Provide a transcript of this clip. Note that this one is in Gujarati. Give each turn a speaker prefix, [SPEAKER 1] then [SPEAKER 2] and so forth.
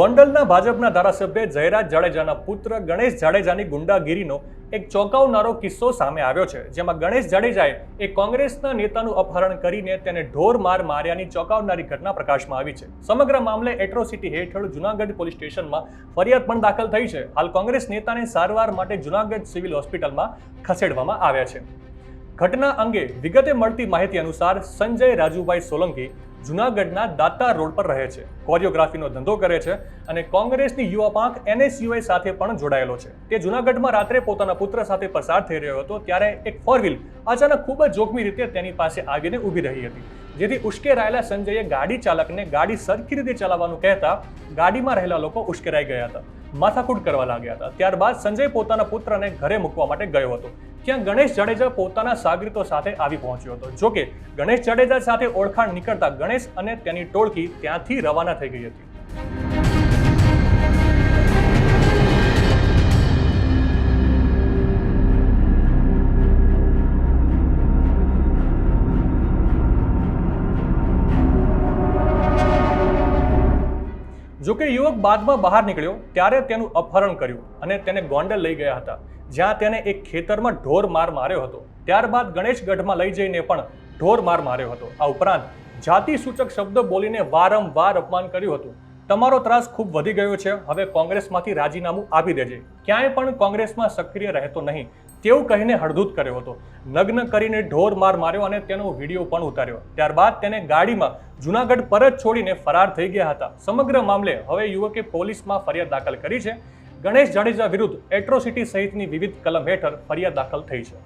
[SPEAKER 1] ગોંડલના ભાજપના ધારાસભ્ય જયરાજ જાડેજાના પુત્ર ગણેશ જાડેજાની ગુંડાગીરીનો એક ચોંકાવનારો કિસ્સો સામે આવ્યો છે, જેમાં ગણેશ જાડેજાએ એક કોંગ્રેસના નેતાનું અપહરણ કરીને તેને ઢોર માર માર્યાની ચોંકાવનારી ઘટના પ્રકાશમાં આવી છે. સમગ્ર મામલે એટ્રોસિટી હેઠળ જુનાગઢ પોલીસ સ્ટેશનમાં ફરિયાદ પણ દાખલ થઈ છે. હાલ કોંગ્રેસ નેતાને સારવાર માટે જુનાગઢ સિવિલ હોસ્પિટલમાં ખસેડવામાં આવ્યા છે. ઘટના અંગે વિગતે મળતી માહિતી અનુસાર સંજય રાજુભાઈ સોલંકી જુનાગઢના દાતા રોડ પર રહે છે. કોરિયોગ્રાફીનો ધંધો કરે છે અને કોંગ્રેસની યુવા પાંખ એનએસયુઆઈ સાથે પણ જોડાયેલો છે. તે જુનાગઢમાં રાત્રે પોતાના પુત્ર સાથે પસાર થઈ રહ્યો હતો ત્યારે એક ફોર વ્હીલ અચાનક ખૂબ જ જોખમી રીતે તેની પાસે આવીને ઊભી રહી હતી. જેથી ઉશ્કેરાયેલા સંજયે ગાડી ચાલકને ગાડી સરખી રીતે ચલાવવાનું કહેતા ગાડીમાં રહેલા લોકો ઉશ્કેરાઈ ગયા હતા. માથાકૂટ કરવા લાગ્યા હતા. ત્યારબાદ સંજય પોતાના પુત્રને ઘરે મૂકવા માટે ગયો હતો. ત્યાં ગણેશ જાડેજા પોતાના સાગરીતો સાથે આવી પહોંચ્યો હતો. જોકે ગણેશ જાડેજા સાથે ઓળખાણ નીકળતા ગણેશ અને તેની ટોળકી ત્યાંથી રવાના થઈ ગઈ હતી. જોકે યુવક બાદમાં બહાર નીકળ્યો, ત્યારે તેનું અપહરણ કર્યું અને તેને ગોંડલ લઈ ગયા હતા. જ્યાં તેને એક ખેતરમાં ઢોર માર માર્યો હતો. ત્યારબાદ ગણેશગઢમાં લઈ જઈને પણ ઢોર માર માર્યો હતો. આ ઉપરાંત જાતિ સૂચક શબ્દ બોલીને વારંવાર અપમાન કર્યું હતું. તમારો ત્રાસ ખૂબ વધી ગયો છે. હવે કોંગ્રેસમાંથી રાજીનામું આપી દેજે. ક્યાંય પણ કોંગ્રેસમાં સક્રિય રહેતો નહીં. તેવું કહીને હળદૂત કર્યો હતો. નગ્ન કરીને ઢોર માર માર્યો અને તેનો વીડિયો પણ ઉતાર્યો. ત્યારબાદ તેને ગાડીમાં જુનાગઢ પરત છોડીને ફરાર થઈ ગયા હતા. સમગ્ર મામલે હવે યુવકે પોલીસમાં ફરિયાદ દાખલ કરી છે. ગણેશ જાડેજા વિરુદ્ધ એટ્રોસિટી સહિતની વિવિધ કલમ હેઠળ ફરિયાદ દાખલ થઈ છે.